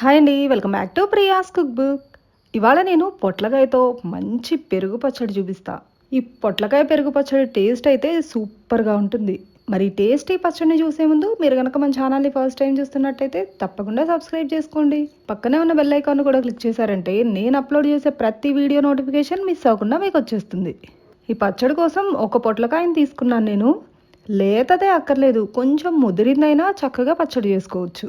Hi అండి welcome back to Priya's cook book. ఇవాళ నేను పొట్లకాయతో మంచి పెరుగు పచ్చడి చూపిస్తా. ఈ పొట్లకాయ పెరుగు పచ్చడి టేస్ట్ అయితే సూపర్గా ఉంటుంది. మరి టేస్ట్ ఈ పచ్చడిని చూసే ముందు మీరు కనుక మన ఛానల్ని ఫస్ట్ టైం చూస్తున్నట్టయితే తప్పకుండా సబ్స్క్రైబ్ చేసుకోండి. పక్కనే ఉన్న బెల్ ఐకాన్ కూడా క్లిక్ చేశారంటే నేను అప్లోడ్ చేసే ప్రతి వీడియో నోటిఫికేషన్ మిస్ అవ్వకుండా మీకు వచ్చేస్తుంది. ఈ పచ్చడి కోసం ఒక పొట్లకాయని తీసుకున్నాను నేను. లేతదే అక్కర్లేదు కొంచెం ముదిరిందైనా చక్కగా పచ్చడి చేసుకోవచ్చు.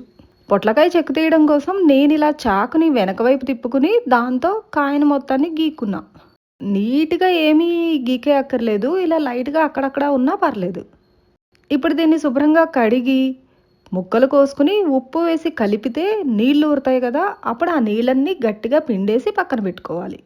పొట్లకాయ చెక్కు తీయడం కోసం నేను ఇలా చాకుని వెనక వైపు తిప్పుకుని దాంతో కాయను మొత్తాన్ని గీక్కున్నా. నీట్గా ఏమీ గీకే అక్కర్లేదు ఇలా లైట్గా అక్కడక్కడ ఉన్నా పర్లేదు. ఇప్పుడు దీన్ని శుభ్రంగా కడిగి ముక్కలు కోసుకుని ఉప్పు వేసి కలిపితే నీళ్ళు ఊరుతాయి కదా అప్పుడు ఆ నీళ్ళన్నీ గట్టిగా పిండేసి పక్కన పెట్టుకోవాలి.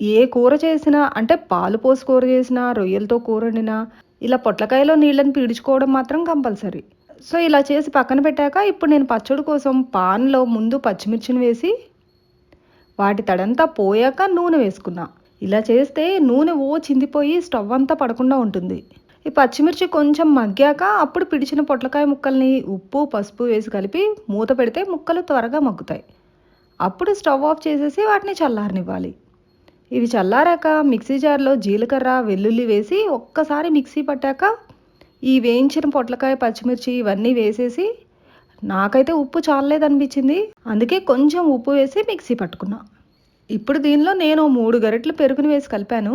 ఏ కూర చేసినా అంటే పాలు పోసి కూర చేసినా రొయ్యలతో కూర వండినా ఇలా పొట్లకాయలో నీళ్ళని పీడ్చుకోవడం మాత్రం కంపల్సరీ. సో ఇలా చేసి పక్కన పెట్టాక ఇప్పుడు నేను పచ్చడి కోసం పాన్లో ముందు పచ్చిమిర్చిని వేసి వాటి తడంతా పోయాక నూనె వేసుకున్నా. ఇలా చేస్తే నూనె ఓ చిందిపోయి స్టవ్ అంతా పడకుండా ఉంటుంది. ఈ పచ్చిమిర్చి కొంచెం మగ్గాక అప్పుడు పిడిచిన పొట్లకాయ ముక్కల్ని ఉప్పు పసుపు వేసి కలిపి మూత పెడితే ముక్కలు త్వరగా మగ్గుతాయి. అప్పుడు స్టవ్ ఆఫ్ చేసేసి వాటిని చల్లారనివ్వాలి. ఇవి చల్లారాక మిక్సీ జార్లో జీలకర్ర వెల్లుల్లి వేసి ఒక్కసారి మిక్సీ పట్టాక ఈ వేయించిన పొట్లకాయ పచ్చిమిర్చి ఇవన్నీ వేసేసి నాకైతే ఉప్పు చాలలేదనిపించింది. అందుకే కొంచెం ఉప్పు వేసి మిక్సీ పట్టుకున్నా. ఇప్పుడు దీనిలో నేను మూడు గరిటలు పెరుగుని వేసి కలిపాను.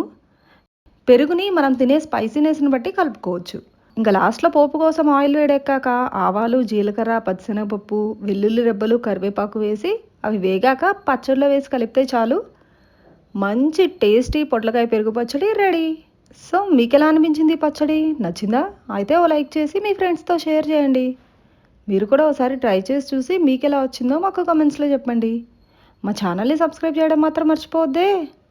పెరుగుని మనం తినే స్పైసీనెస్ని బట్టి కలుపుకోవచ్చు. ఇంకా లాస్ట్లో పోపు కోసం ఆయిల్ వేడెక్కాక ఆవాలు జీలకర్ర పచ్చిశనగపప్పు వెల్లుల్లి రెబ్బలు కరివేపాకు వేసి అవి వేగాక పచ్చడిలో వేసి కలిపితే చాలు. మంచి టేస్టీ పొట్లకాయ పెరుగు పచ్చడి రెడీ. సో మీకు ఎలా అనిపించింది ఈ పచ్చడి? నచ్చిందా? అయితే ఓ లైక్ చేసి మీ ఫ్రెండ్స్తో షేర్ చేయండి. మీరు కూడా ఒకసారి ట్రై చేసి చూసి మీకు ఎలా వచ్చిందో మాకు కమెంట్స్లో చెప్పండి. మా ఛానల్ని సబ్స్క్రైబ్ చేయడం మాత్రం మర్చిపోవద్దే.